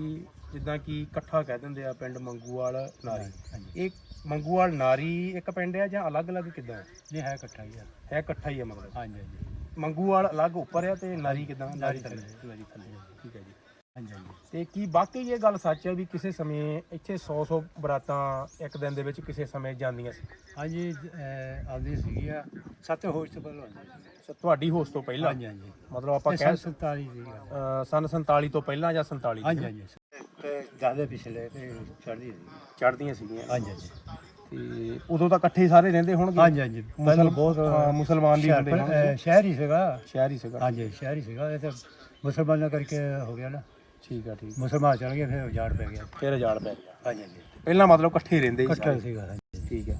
ਜਿੱਦਾਂ ਕਿ ਇਕੱਠਾ ਕਹਿ ਦਿੰਦੇ ਆ ਪਿੰਡ ਮੰਗੂਵਾਲ ਨਾਰੀ। ਇਹ ਮੰਗੂਵਾਲ ਨਾਰੀ ਇੱਕ ਪਿੰਡ ਆ ਜਾਂ ਅਲੱਗ-ਅਲੱਗ ਕਿੱਦਾਂ? ਹੈ ਨਹੀਂ ਹੈ ਇਕੱਠਾ ਹੀ ਆ। ਹੈ ਇਕੱਠਾ ਹੀ ਆ ਮਤਲਬ। ਹਾਂਜੀ ਹਾਂਜੀ। ਮੰਗੂਵਾਲ ਅਲੱਗ ਉੱਪਰ ਆ ਤੇ ਨਾਰੀ ਕਿੱਦਾਂ? ਨਾਰੀ ਥੱਲੇ। ਥੱਲੇ। ਨਾਰੀ ਥੱਲੇ ਠੀਕ ਹੈ ਜੀ। ਹਾਂਜੀ ਹਾਂਜੀ। ਤੇ ਕੀ ਵਾਕਈ ਇਹ ਗੱਲ ਸੱਚ ਹੈ ਵੀ ਕਿਸੇ ਸਮੇਂ ਇੱਥੇ 100-100 ਬਰਾਤਾਂ ਇੱਕ ਦਿਨ ਦੇ ਵਿੱਚ ਕਿਸੇ ਸਮੇਂ ਜਾਂਦੀਆਂ ਸੀ? ਹਾਂਜੀ ਆਉਂਦੀ ਸੀਗੀ ਆ। ਸੱਤ ਹੋਸ਼ ਤੋਂ ਪਹਿਲਾਂ ਆਉਂਦੀ ਤੁਹਾਡੀ ਹੋਸ਼ ਤੋਂ ਪਹਿਲਾਂ? ਹਾਂਜੀ ਹਾਂਜੀ। ਮਤਲਬ ਆਪਾਂ ਕਹਿ ਸੰਨ 47 ਸੀਗਾ ਅਹ ਸੰਨ 47 ਤੋਂ ਪਹਿਲਾਂ ਜਾਂ 47 ਹਾਂਜੀ ਹਾਂਜੀ। ਤੇ ਜ਼ਿਆਦਾ ਪਿਛਲੇ ਤੇ ਚੜ੍ਹਦੀ ਸੀ। ਚੜ੍ਹਦੀਆਂ ਸੀਗੀਆਂ। ਹਾਂਜੀ ਹਾਂਜੀ। ਤੇ ਉਦੋਂ ਤਾਂ ਇਕੱਠੇ ਸਾਰੇ ਰਹਿੰਦੇ ਹੋਣਗੇ। ਹਾਂਜੀ ਹਾਂਜੀ। ਮੁਸਲ- ਬਹੁਤ ਹਾਂ, ਮੁਸਲਮਾਨ ਵੀ ਹੁੰਦੇ ਹੋਣਗੇ। ਸ਼ਹਿਰ ਹੀ ਸੀਗਾ। ਸ਼ਹਿਰ ਹੀ ਸੀਗਾ। ਹਾਂਜੀ ਸ਼ਹਿਰ ਹੀ ਸੀਗਾ। ਇਹ ਤਾਂ ਮੁਸਲਮਾਨਾਂ ਕਰਕੇ ਹੋ ਗਿਆ ਨਾ। ਠੀਕ ਆ ਠੀਕ ਮੁਸਲਮਾਨ ਚੜ ਗਏ ਫਿਰ ਉਜਾੜ ਪੈ ਗਿਆ। ਫਿਰ ਜਾੜ ਪੈ ਗਿਆ। ਹਾਂਜੀ ਹਾਂਜੀ। ਪਹਿਲਾਂ ਮਤਲਬ ਇਕੱਠੇ ਰਹਿੰਦੇ ਸੀ ਇਕੱਠਾ ਸਾਰੇ। ਸੀਗਾ ਹਾਂਜੀ। ਠੀਕ ਹੈ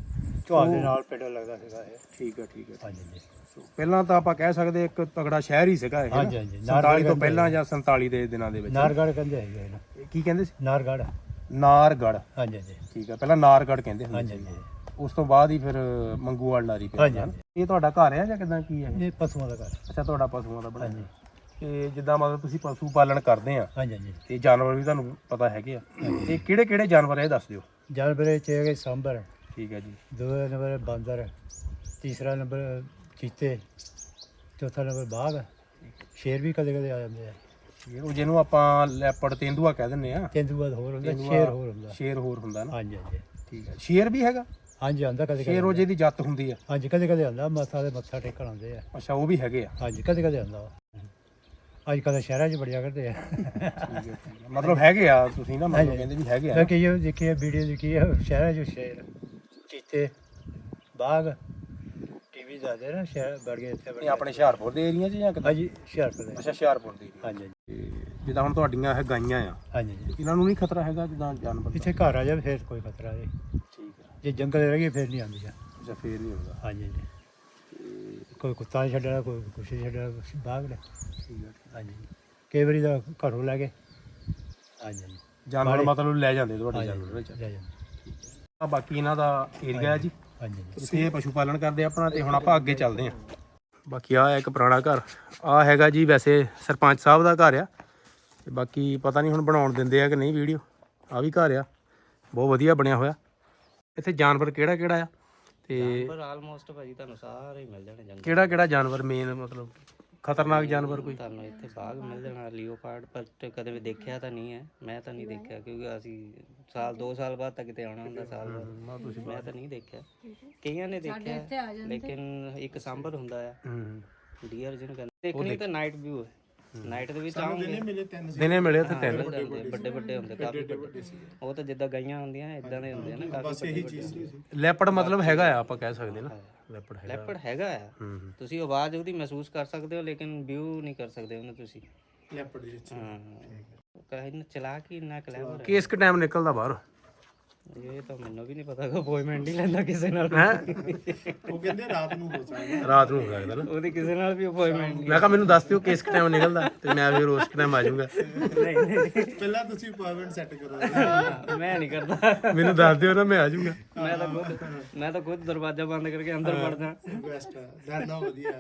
ਝੋਲ ਦੇ ਨਾਲ ਪਿੰਡ ਲੱਗਦਾ ਸੀਗਾ ਇਹ। ਠੀਕ ਹੈ ਠੀਕ ਹੈ ਹਾਂਜੀ ਹਾਂਜੀ। ਸੋ ਪਹਿਲਾਂ ਤਾਂ ਆਪਾਂ ਕਹਿ ਸਕਦੇ ਇੱਕ ਤਗੜਾ ਸ਼ਹਿਰ ਹੀ ਸੀਗਾ ਇਹ ਨਾ? ਹਾਂਜੀ, ਹਾਂਜੀ। 47 ਤੋਂ ਪਹਿਲਾਂ ਜਾਂ 47 ਦੇ ਦਿਨਾਂ ਦੇ ਵਿੱਚ। ਨਾਰਗੜ ਕਹਿੰਦੇ ਹੈਗੇ ਇਹ ਕੀ ਕਹਿੰਦੇ ਸੀ? ਨਾਰਗੜ ਨਾਰਗੜ। ਹਾਂਜੀ ਹਾਂਜੀ। ਠੀਕ ਹੈ ਪਹਿਲਾਂ ਨਾਰਗੜ ਕਹਿੰਦੇ ਹੁੰਦੇ ਹਾਂਜੀ ਹਾਂਜੀ। ਉਸ ਤੋਂ ਬਾਅਦ ਹੀ ਫਿਰ ਮੰਗੂਵਾਲ ਨਾਰੀ ਪਿਆ ਹਾਂਜੀ? ਹਾਂਜੀ। ਇਹ ਤੁਹਾਡਾ ਘਰ ਹੈ ਜਾਂ ਕਿਦਾਂ ਕੀ ਹੈ ਇਹ? ਇਹ ਪਸ਼ੂਆਂ ਦਾ ਘਰ। ਅੱਛਾ ਤੁਹਾਡਾ ਪਸ਼ੂਆਂ ਦਾ ਬਣਾਇਆ ਹਾਂਜੀ। ਤੇ ਜਿੱਦਾਂ ਮਤਲਬ ਤੁਸੀਂ ਪਸ਼ੂ ਪਾਲਣ ਕਰਦੇ ਆ ਹਾਂਜੀ ਹਾਂਜੀ। ਤੇ ਜਾਨਵਰ ਵੀ ਤੁਹਾਨੂੰ ਪਤਾ ਹੈਗੇ ਆ। ਤੇ ਕਿਹੜੇ ਕਿਹੜੇ ਜਾਨਵਰ ਆ ਇਹ ਦੱਸ ਦਿਓ। ਜਾਨਵਰ ਚ ਹੈਗੇ ਸਾਂਬਰ ਠੀਕ ਹੈ ਜੀ। ਦੂਜਾ ਨੰਬਰ ਬਾਂਦਰ ਤੀਸਰਾ ਨੰਬਰ ਚੀਤੇ ਚੌਥਾ ਨੰਬਰ ਬਾਘ ਸ਼ੇਰ ਵੀ ਕਦੇ ਕਦੇ ਆ ਜਾਂਦੇ ਆ। ਉਹ ਜਿਹਨੂੰ ਆਪਾਂ ਲੈਪੜ ਤੇਂਦੂਆ ਕਹਿ ਦਿੰਦੇ ਆ। ਤੇਂਦੂਆ ਹੋਰ ਹੁੰਦਾ ਤੇਂਦੂਆ, ਸ਼ੇਰ ਹੋਰ ਹੁੰਦਾ। ਸ਼ੇਰ ਹੋਰ ਹੁੰਦਾ ਨਾ। ਹਾਂਜੀ ਹਾਂਜੀ। ਠੀਕ ਹੈ। ਸ਼ੇਰ ਵੀ ਹੈਗਾ? ਹਾਂਜੀ ਆਉਂਦਾ ਕਦੇ ਸ਼ੇਰ ਉਹ ਕਦੇ ਜਿਹਦੀ ਜੱਤ ਹੁੰਦੀ ਆ। ਹਾਂਜੀ ਕਦੇ ਕਦੇ ਆਉਂਦਾ ਮੱਥਾ ਦੇ ਮੱਥਾ ਟੇਕਣ ਆਉਂਦੇ ਆ। ਅੱਛਾ ਉਹ ਵੀ ਹੈਗੇ ਆ। ਹਾਂਜੀ ਕਦੇ ਕਦੇ ਆਉਂਦਾ ਵਾ ਅੱਜ ਕੱਲ੍ਹ ਸ਼ਹਿਰਾਂ 'ਚ ਬੜਿਆ ਕਰਦੇ ਆ। ਠੀਕ ਹੈ ਠੀਕ ਹੈ। ਮਤਲਬ ਹੈਗੇ ਆ ਤੁਸੀਂ ਨਾ ਮਤਲਬ ਹਾਂਜੀ। ਕਹਿੰਦੇ ਵੀ ਹੈਗੇ ਆ। ਮੈਂ ਕਈ ਦੇਖੀ ਆ ਵੀਡੀਓ ਦੇਖੀ ਆ ਸ਼ਹਿਰਾਂ 'ਚ ਸ਼ੇਰ। ਚੀਤੇ ਬਾਗ ਟੀਵੀ ਜ਼ਿਆਦਾ ਨਾ ਸ਼ਹਿਰ ਬੜ ਗਏ ਇੱਥੇ ਬੜ ਇਹ ਆਪਣੇ ਹੁਸ਼ਿਆਰਪੁਰ ਦੇ ਏਰੀਆ 'ਚ ਜਾਂ ਕਿੱਦਾਂ? ਹਾਂਜੀ ਹੁਸ਼ਿਆਰਪੁਰ ਦੇ। ਅੱਛਾ ਹੁਸ਼ਿਆਰਪੁਰ ਦੇ area ਹਾਂਜੀ ਤੇ ਜਿੱਦਾਂ ਹੁਣ ਤੁਹਾਡੀਆਂ ਇਹ ਗਾਈਆਂ ਆ ਹਾਂਜੀ ਹਾਂਜੀ। ਇਹਨਾਂ ਨੂੰ ਨਹੀਂ ਖਤਰਾ ਹੈਗਾ ਜਿੱਦਾਂ ਜਾਨਵਰ ਦਾ? ਇੱਥੇ ਘਰ ਆ ਜਾਵੇ ਫਿਰ ਕੋਈ ਖਤਰਾ ਨਹੀਂ। ਠੀਕ ਹੈ ਜੇ ਜੰਗਲ ਰਹਿ ਗਏ ਫਿਰ ਨਹੀਂ ਆਉਂਦੀਆਂ। ਅੱਛਾ ਫੇਰ ਨਹੀਂ ਹੁੰਦਾ ਹਾਂਜੀ ਹਾਂਜੀ। ਕੋਈ ਕੁੱਤਾ ਨਹੀਂ ਛੱਡਣਾ ਕੋਈ ਕੁਛ ਨਹੀਂ ਛੱਡਣਾ ਕੁਛ ਬਾਗ ਨੇ ਠੀਕ ਹੈ ਹਾਂਜੀ ਕਈ ਵਾਰੀ ਤਾਂ ਘਰੋਂ ਲੈ ਗਏ। ਹਾਂਜੀ ਹਾਂਜੀ। ਜਾਨਵਰ ਮਤਲਬ ਲੈ ਜਾਂਦੇ ਤੁਹਾਡੇ ਜਾਨਵਰ ਵਿੱਚ। ਲੈ ਜਾਂਦੇ। ਆ ਬਾਕੀ ਇਹਨਾਂ ਦਾ ਏਰੀਆ ਹੈ ਜੀ? ਹਾਂਜੀ। ਜਿੱਥੇ ਇਹ ਪਸ਼ੂ ਪਾਲਣ ਕਰਦੇ ਆ ਆਪਣਾ ਤੇ ਹੁਣ ਆਪਾਂ ਅੱਗੇ ਚੱਲਦੇ ਹਾਂ ਬਾਕੀ ਆ ਇੱਕ ਪੁਰਾਣਾ ਘਰ ਆ ਹੈਗਾ ਜੀ ਵੈਸੇ ਸਰਪੰਚ ਸਾਹਿਬ ਦਾ ਘਰ ਆ। ਤੇ ਬਾਕੀ ਪਤਾ ਨਹੀਂ ਹੁਣ ਬਣਾਉਣ ਦਿੰਦੇ ਆ ਕਿ ਨਹੀਂ ਵੀਡੀਓ। ਆ ਵੀ ਘਰ ਆ ਬਹੁਤ ਵਧੀਆ ਬਣਿਆ ਹੋਇਆ। ਇੱਥੇ ਜਾਨਵਰ ਕਿਹੜਾ ਕਿਹੜਾ ਆ? ਤੇ ਪਰ ਆਲਮੋਸਟ ਭਾਜੀ ਤੁਹਾਨੂੰ ਸਾਰੇ ਮਿਲ ਜਾਣੇ ਕਿਹੜਾ ਕਿਹੜਾ ਜਾਨਵਰ ਮੇਨ ਮਤਲਬ? ਖਤਰਨਾਕ ਜਾਨਵਰ ਕੋਈ? ਤੁਹਾਨੂੰ ਇੱਥੇ ਬਾਗ ਮਿਲ ਜਾਣਾ ਲਿਓਪਾਰਡ ਪਰ ਕਦੇ ਵੀ ਦੇਖਿਆ ਤਾਂ ਨਹੀਂ ਹੈ। ਮੈਂ ਤਾਂ ਨਹੀਂ ਦੇਖਿਆ ਕਿਉਂਕਿ ਅਸੀਂ ਸਾਲ 2 ਸਾਲ ਬਾਅਦ ਤਾਂ ਕਿਤੇ ਆਉਣਾ ਹੁੰਦਾ ਸਾਲ ਬਾਅਦ। ਮੈਂ ਤਾਂ ਨਹੀਂ ਦੇਖਿਆ। ਕਈਆਂ ਨੇ ਦੇਖਿਆ ਲੇਕਿਨ ਇੱਕ ਸਾਂਬਰ ਹੁੰਦਾ ਆ। ਹੂੰ ਡੀਅਰ ਜਿਹਨੂੰ ਕਹਿੰਦੇ ਦੇਖਣੀ ਤਾਂ ਨਾਈਟ ਵਿਊ ਹੈ। ਨਾਈਟ ਦੇ ਵਿੱਚ ਆਉਂਗੇ। ਦਿਨੇ ਮਿਲੇ ਉੱਥੇ ਤਿੰਨ। ਵੱਡੇ ਵੱਡੇ ਹੁੰਦੇ ਕਾਫੀ ਵੱਡੇ ਉਹ ਤਾਂ ਜਿੱਦਾਂ ਗਾਈਆਂ ਹੁੰਦੀਆਂ ਇਦਾਂ ਦੇ ਹੁੰਦੇ ਆ ਨਾ ਕਾਫੀ ਵੱਡੇ ਵੱਡੇ ਲੈਪੜ ਮਤਲਬ ਹੈਗਾ ਆ ਆਪਾਂ ਕਹਿ ਸਕਦੇ ਨਾ। ਲੈਪੜ ਹੈਗਾ। ਲੈਪੜ ਹੈਗਾ ਆ। ਹੂੰ ਤੁਸੀਂ ਆਵਾਜ਼ ਉਹਦੀ ਮਹਿਸੂਸ ਕਰ ਸਕਦੇ ਹੋ ਲੇਕਿਨ ਵਿਊ ਨਹੀਂ ਕਰ ਸਕਦੇ ਉਹਨੂੰ ਤੁਸੀਂ। ਲੈਪੜ ਦੇ ਵਿੱਚ। ਹਾਂ। ਕਹਿੰਦੇ ਚਲਾ ਕੇ ਇੰਨਾ ਕਲੈਵਰ ਕਿਸ ਕ ਟਾਈਮ ਨਿਕਲਦਾ ਬਾਹਰ। ਇਹ ਤਾਂ ਮੈਨੂੰ ਵੀ ਨਹੀਂ ਪਤਾ ਕਿ ਅਪਾਇੰਟਮੈਂਟ ਹੀ ਲੈਂਦਾ ਕਿਸੇ ਨਾਲ ਹੈ? ਉਹ ਕਹਿੰਦੇ ਰਾਤ ਨੂੰ ਹੋ ਸਕਦਾ। ਰਾਤ ਨੂੰ ਹੋ ਸਕਦਾ ਨਾ। ਉਹਦੀ ਕਿਸੇ ਨਾਲ ਵੀ ਅਪਾਇੰਟਮੈਂਟ ਮੈਂ ਕਿਹਾ ਮੈਨੂੰ ਦੱਸ ਦਿਓ ਕਿਸ ਟਾਈਮ ਨਿਕਲਦਾ ਤੇ ਮੈਂ ਫਿਰ ਉਸ ਟਾਈਮ ਆ ਜਾਊਂਗਾ। ਪਹਿਲਾਂ ਤੁਸੀਂ ਅਪਾਇੰਟਮੈਂਟ ਸੈੱਟ ਕਰੋ। ਮੈਂ ਨਹੀਂ ਕਰਦਾ। ਮੈਨੂੰ ਦੱਸ ਦਿਓ ਨਾ ਮੈਂ ਆ ਜਾਊਂਗਾ। ਮੈਂ ਤਾਂ ਖੁਦ ਮੈਂ ਤਾਂ ਖੁਦ ਦਰਵਾਜ਼ਾ ਬੰਦ ਕਰਕੇ ਅੰਦਰ ਵੜਦਾ। ਬੈਸਟ ਹੈ ਡਰਨਾ ਵਧੀਆ।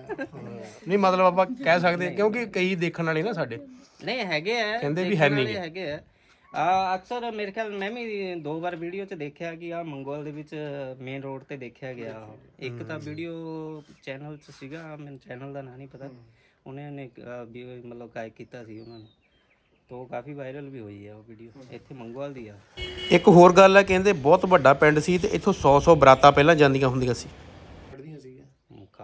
ਨਹੀਂ ਮਤਲਬ ਆਪਾਂ ਕਹਿ ਸਕਦੇ ਕਿਉਂਕਿ ਕਈ ਦੇਖਣ ਵਾਲੇ ਨਾ ਸਾਡੇ। ਨਹੀਂ ਹੈਗੇ ਆ। ਕਹਿੰਦੇ ਵੀ ਹੈ ਨਹੀਂ ਹੈਗੇ ਆ। ਆ ਅਕਸਰ ਮੇਰੇ ਖਿਆਲ ਮੈਂ ਵੀ ਦੋ ਵਾਰ ਵੀਡੀਓ 'ਚ ਦੇਖਿਆ ਕਿ ਆ ਮੰਗੋਲ ਦੇ ਵਿੱਚ ਮੇਨ ਰੋਡ ਤੇ ਦੇਖਿਆ ਗਿਆ। ਇੱਕ ਤਾਂ ਵੀਡੀਓ ਚੈਨਲ 'ਚ ਸੀਗਾ ਮੈਨੂੰ ਚੈਨਲ ਦਾ ਨਾਂ ਨਹੀਂ ਪਤਾ। ਉਹਨੇ ਨੇ ਮਤਲਬ ਗਾਇਕ ਕੀਤਾ ਸੀ ਉਹਨਾਂ ਨੇ। ਤੋ ਕਾਫੀ ਵਾਇਰਲ ਵੀ ਹੋਈ ਹੈ ਉਹ ਵੀਡੀਓ ਇੱਥੇ ਮੰਗੋਲ ਦੀ ਆ। ਇੱਕ ਹੋਰ ਗੱਲ ਹੈ ਕਹਿੰਦੇ ਬਹੁਤ ਵੱਡਾ ਪਿੰਡ ਸੀ ਤੇ ਇੱਥੋਂ 100 100 ਬਰਾਤਾਂ ਪਹਿਲਾਂ ਜਾਂਦੀਆਂ ਹੁੰਦੀਆਂ ਸੀ।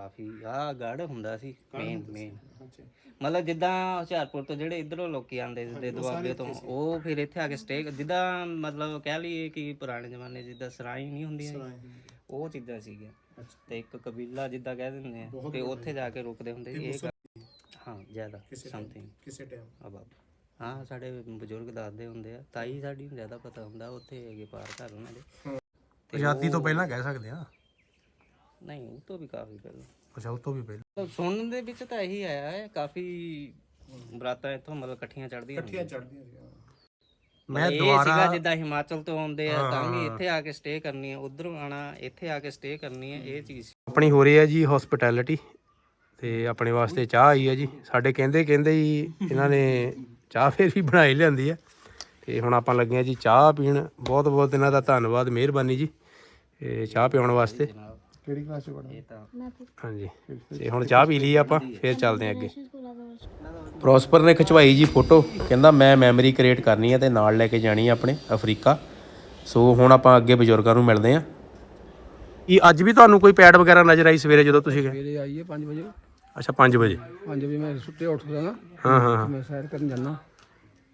ਕਾਫੀ ਆ ਗੜ ਹੁੰਦਾ ਸੀ ਮੇਨ ਮੇਨ ਅੱਛਾ। ਮਤਲਬ ਜਿੱਦਾਂ ਹੁਸ਼ਿਆਰਪੁਰ ਤੋਂ ਜਿਹੜੇ ਇਧਰੋਂ ਲੋਕੀ ਆਉਂਦੇ ਸੀ ਦੁਆਬੇ ਤੋਂ ਉਹ ਫਿਰ ਇੱਥੇ ਆ ਕੇ ਸਟੇ ਜਿੱਦਾਂ ਮਤਲਬ ਕਹਿ ਲਈਏ ਕਿ ਪੁਰਾਣੇ ਜ਼ਮਾਨੇ ਜਿੱਦਾਂ ਸਰਾਈ ਨਹੀਂ ਹੁੰਦੀਆਂ ਸੀ, ਉਹ ਚੀਜ਼ਾਂ ਸੀਗੀਆਂ। ਤੇ ਇੱਕ ਕਬੀਲਾ ਜਿੱਦਾਂ ਕਹਿ ਦਿੰਦੇ ਆ ਤੇ ਉੱਥੇ ਜਾ ਕੇ ਰੁਕਦੇ ਹੁੰਦੇ ਸੀ ਇਹ ਹਾਂ ਜ਼ਿਆਦਾ ਸਮਥਿੰਗ ਕਿਸੇ ਟਾਈਮ ਅਬਾਬ ਹਾਂ ਸਾਡੇ ਬਜ਼ੁਰਗ ਦੱਸਦੇ ਹੁੰਦੇ ਆ ਤਾਈ ਸਾਡੀ ਨੂੰ ਜ਼ਿਆਦਾ ਪਤਾ ਹੁੰਦਾ ਉੱਥੇ ਹੈਗੇ ਪਾਰ ਘਰ ਉਹਨਾਂ ਦੇ। ਤੇ ਆਜ਼ਾਦੀ ਤੋਂ ਪਹਿਲਾਂ ਕਹਿ ਸਕਦੇ ਆ। ਨਹੀਂ ਉਹ ਤੋਂ ਵੀ ਕਾਫੀ ਪਹਿਲਾਂ। ਅੱਛਾ ਉਹ ਤੋਂ ਵੀ ਪਹਿਲਾਂ। ਸੁਣਨ ਦੇ ਵਿੱਚ ਤਾਂ ਇਹੀ ਆਇਆ ਹੈ ਕਾਫੀ ਬਰਾਤਾਂ ਇੱਥੋਂ ਮਤਲਬ ਇਕੱਠੀਆਂ ਚੜਦੀਆਂ ਹੁੰਦੀਆਂ। ਚੜਦੀਆਂ ਮੈਂ ਦੁਬਾਰਾ ਜਿੱਦਾਂ ਹਿਮਾਚਲ ਤੋਂ ਆਉਂਦੇ ਆ ਤਾਂ ਵੀ ਇੱਥੇ ਆ ਕੇ ਸਟੇ ਕਰਨੀ ਹੈ ਉਧਰੋਂ ਆਣਾ ਇੱਥੇ ਆ ਕੇ ਸਟੇ ਕਰਨੀ ਹੈ ਇਹ ਚੀਜ਼ ਆਪਣੀ ਹੋ ਰਹੀ ਹੈ ਜੀ ਹਸਪਿਟੈਲਿਟੀ ਤੇ ਆਪਣੇ ਵਾਸਤੇ ਚਾਹ ਆਈ ਹੈ ਜੀ। ਸਾਡੇ ਕਹਿੰਦੇ ਕਹਿੰਦੇ ਹੀ ਇਹਨਾਂ ਨੇ ਚਾਹ ਫੇਰ ਵੀ ਬਣਾਈ ਲਿਆਂਦੀ ਹੈ। ਤੇ ਹੁਣ ਆਪਾਂ ਲੱਗੇ ਆ ਜੀ ਚਾਹ ਪੀਣ। ਬਹੁਤ ਬਹੁਤ ਇਹਨਾਂ ਦਾ ਧੰਨਵਾਦ ਮਿਹਰਬਾਨੀ ਜੀ ਇਹ ਚਾਹ ਪਿਆਉਣ ਵਾਸਤੇ। ਕਿਹੜੀ ਕਲਾਸ ਚ ਪੜ੍ਹਦੇ ਇਹ ਤਾਂ ਹਾਂਜੀ। ਤੇ ਹੁਣ ਚਾਹ ਪੀ ਲਈ ਆਪਾਂ ਫੇਰ ਚੱਲਦੇ ਹਾਂ ਅੱਗੇ ਪ੍ਰੋਸਪਰ ਨੇ ਖਿਚਵਾਈ ਜੀ ਫੋਟੋ ਕਹਿੰਦਾ ਮੈਂ ਮੈਮਰੀ ਕ੍ਰੀਏਟ ਕਰਨੀ ਹੈ ਤੇ ਨਾਲ ਲੈ ਕੇ ਜਾਣੀ ਹੈ ਆਪਣੇ ਅਫਰੀਕਾ। ਸੋ ਹੁਣ ਆਪਾਂ ਅੱਗੇ ਬਜ਼ੁਰਗਾਂ ਨੂੰ ਮਿਲਦੇ ਹਾਂ ਇਹ ਅੱਜ ਵੀ ਤੁਹਾਨੂੰ ਕੋਈ ਪੈਡ ਵਗੈਰਾ ਨਜ਼ਰ ਆਈ ਸਵੇਰੇ ਜਦੋਂ ਤੁਸੀਂ ਗਏ? ਸਵੇਰੇ ਆਈਏ 5 ਵਜੇ। ਅੱਛਾ 5 ਵਜੇ। 5 ਵਜੇ ਮੈਂ ਸੁੱਤੇ ਉੱਠਦਾ ਨਾ। ਹਾਂ ਹਾਂ ਹਾਂ। ਮੈਂ ਸੈਰ ਕਰਨ ਜਾਂਦਾ।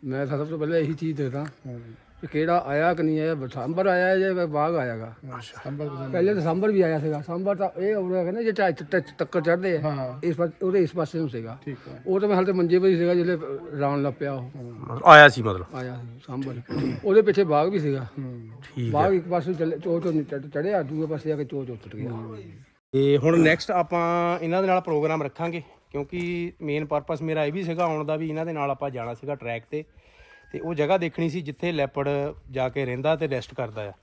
ਮੈਂ ਸਭ ਤੋਂ ਪਹਿਲਾਂ ਇਹੀ ਚੀਜ਼ ਦੇਖਦਾ। ਕਿ ਕਿਹੜਾ ਆਇਆ ਕਿ ਨਹੀਂ ਆਇਆ ਸਾਂਬਰ ਆਇਆ ਜਾਂ ਬਾਗ ਆਇਆਗਾ? ਸੰਭਲ ਪਹਿਲੇ ਤਾਂ ਸਾਂਬਰ ਵੀ ਆਇਆ ਸੀਗਾ। ਸਾਂਬਰ ਤਾਂ ਇਹ ਉਹ ਕਹਿੰਦੇ ਜੇ ਟੱਚ ਟੱਕਰ ਚੜਦੇ ਆ ਇਸ ਪਾਸੇ ਉਹਦੇ ਇਸ ਪਾਸੇ ਨੂੰ ਸੀਗਾ। ਠੀਕ ਹੈ। ਉਹ ਤਾਂ ਮੈਂ ਹਾਲੇ ਤੇ ਮੰਜੇ 'ਤੇ ਹੀ ਸੀਗਾ ਜਿਹੜੇ ਰਾਉਣ ਲੱਗ ਪਿਆ ਉਹ। ਮਤਲਬ ਆਇਆ ਸੀ ਮਤਲਬ। ਆਇਆ ਸੀ ਸਾਂਬਰ। ਉਹਦੇ ਪਿੱਛੇ ਬਾਗ ਵੀ ਸੀਗਾ। ਠੀਕ ਬਾਗ ਇੱਕ ਪਾਸੇ ਚੱਲੇ ਚੋ ਚੋ ਚੜਿਆ ਦੂਏ ਪਾਸੇ ਆ ਕੇ ਚੋ ਚੋ ਉੱਤਰ ਗਿਆ। ਤੇ ਹੁਣ ਨੈਕਸਟ ਆਪਾਂ ਇਹਨਾਂ ਦੇ ਨਾਲ ਪ੍ਰੋਗਰਾਮ ਰੱਖਾਂਗੇ ਕਿਉਂਕਿ ਮੇਨ ਪਰਪਸ ਮੇਰਾ ਇਹ ਵੀ ਸੀਗਾ ਆਉਣ ਦਾ ਵੀ ਇਹਨਾਂ ਦੇ ਨਾਲ ਆਪਾਂ ਜਾਣਾ ਸੀਗਾ ਟਰੈਕ ਤੇ। ਤੇ ਉਹ ਜਗ੍ਹਾ ਦੇਖਣੀ ਸੀ ਜਿੱਥੇ ਲੈਪੜ ਜਾ ਕੇ ਰਹਿੰਦਾ ਤੇ ਰੈਸਟ ਕਰਦਾ ਆ।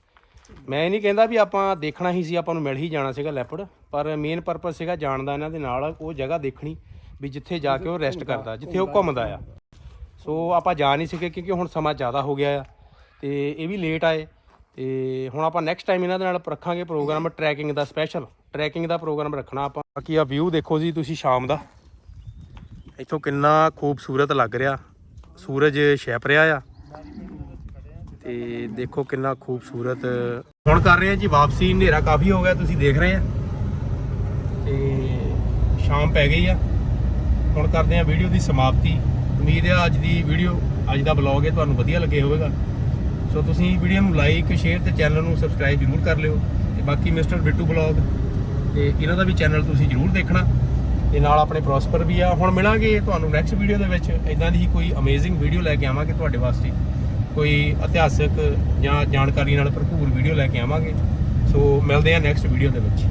ਮੈਂ ਇਹ ਨਹੀਂ ਕਹਿੰਦਾ ਵੀ ਆਪਾਂ ਦੇਖਣਾ ਹੀ ਸੀ, ਆਪਾਂ ਨੂੰ ਮਿਲ ਹੀ ਜਾਣਾ ਸੀਗਾ ਲੈਪੜ ਪਰ ਮੇਨ ਪਰਪਸ ਸੀਗਾ ਜਾਣ ਦਾ ਇਹਨਾਂ ਦੇ ਨਾਲ, ਉਹ ਜਗ੍ਹਾ ਦੇਖਣੀ ਵੀ ਜਿੱਥੇ ਜਾ ਕੇ ਉਹ ਰੈਸਟ ਕਰਦਾ, ਜਿੱਥੇ ਉਹ ਘੁੰਮਦਾ ਆ। ਸੋ ਆਪਾਂ ਜਾ ਨਹੀਂ ਸਕੇ ਕਿਉਂਕਿ ਹੁਣ ਸਮਾਂ ਜ਼ਿਆਦਾ ਹੋ ਗਿਆ ਆ ਤੇ ਇਹ ਵੀ ਲੇਟ ਆਏ ਤੇ ਹੁਣ ਆਪਾਂ ਨੈਕਸਟ ਟਾਈਮ ਇਹਨਾਂ ਦੇ ਨਾਲ ਰੱਖਾਂਗੇ ਪ੍ਰੋਗਰਾਮ ਟਰੈਕਿੰਗ ਦਾ ਸਪੈਸ਼ਲ ਟਰੈਕਿੰਗ ਦਾ ਪ੍ਰੋਗਰਾਮ ਰੱਖਣਾ ਆਪਾਂ। ਬਾਕੀ ਆ ਵਿਊ ਦੇਖੋ ਜੀ ਤੁਸੀਂ ਸ਼ਾਮ ਦਾ। ਇੱਥੋਂ ਕਿੰਨਾ ਖੂਬਸੂਰਤ ਲੱਗ ਰਿਹਾ। ਸੂਰਜ ਛਿਪ ਰਿਹਾ ਆ। ਤੇ ਦੇਖੋ ਕਿੰਨਾ ਖੂਬਸੂਰਤ। ਹੁਣ ਕਰ ਰਹੇ ਆ ਜੀ ਵਾਪਸੀ, ਹਨੇਰਾ ਕਾਫੀ ਹੋ ਗਿਆ, ਤੁਸੀਂ ਦੇਖ ਰਹੇ ਆ। ਤੇ ਸ਼ਾਮ ਪੈ ਗਈ ਆ। ਹੁਣ ਕਰਦੇ ਆ ਵੀਡੀਓ ਦੀ ਸਮਾਪਤੀ। ਉਮੀਦ ਹੈ ਅੱਜ ਦੀ ਵੀਡੀਓ, ਅੱਜ ਦਾ ਬਲੌਗ ਹੈ ਤੁਹਾਨੂੰ ਵਧੀਆ ਲੱਗੇ ਹੋਵੇਗਾ। ਸੋ ਤੁਸੀਂ ਵੀਡੀਓ ਨੂੰ ਲਾਈਕ ਸ਼ੇਅਰ ਤੇ ਚੈਨਲ ਨੂੰ ਸਬਸਕ੍ਰਾਈਬ ਜ਼ਰੂਰ ਕਰ ਲਿਓ। ਤੇ ਬਾਕੀ ਮਿਸਟਰ ਬਿੱਟੂ ਬਲੌਗ ਤੇ ਇਹਨਾਂ ਦਾ ਵੀ ਚੈਨਲ ਤੁਸੀਂ ਜ਼ਰੂਰ ਦੇਖਣਾ। ਤੇ ਨਾਲ ਆਪਣੇ ਪ੍ਰੋਸਪਰ ਵੀ ਆ। ਹੁਣ ਮਿਲਾਂਗੇ ਤੁਹਾਨੂੰ ਨੈਕਸਟ ਵੀਡੀਓ ਦੇ ਵਿੱਚ। ਇਦਾਂ ਦੀ ਹੀ ਕੋਈ ਅਮੇਜ਼ਿੰਗ ਵੀਡੀਓ ਲੈ ਕੇ ਆਵਾਂਗੇ ਤੁਹਾਡੇ ਵਾਸਤੇ। ਕੋਈ ਇਤਿਹਾਸਕ ਜਾਂ ਜਾਣਕਾਰੀ ਨਾਲ ਭਰਪੂਰ ਵੀਡੀਓ ਲੈ ਕੇ ਆਵਾਂਗੇ। ਸੋ ਮਿਲਦੇ ਆ ਨੈਕਸਟ ਵੀਡੀਓ ਦੇ ਵਿੱਚ।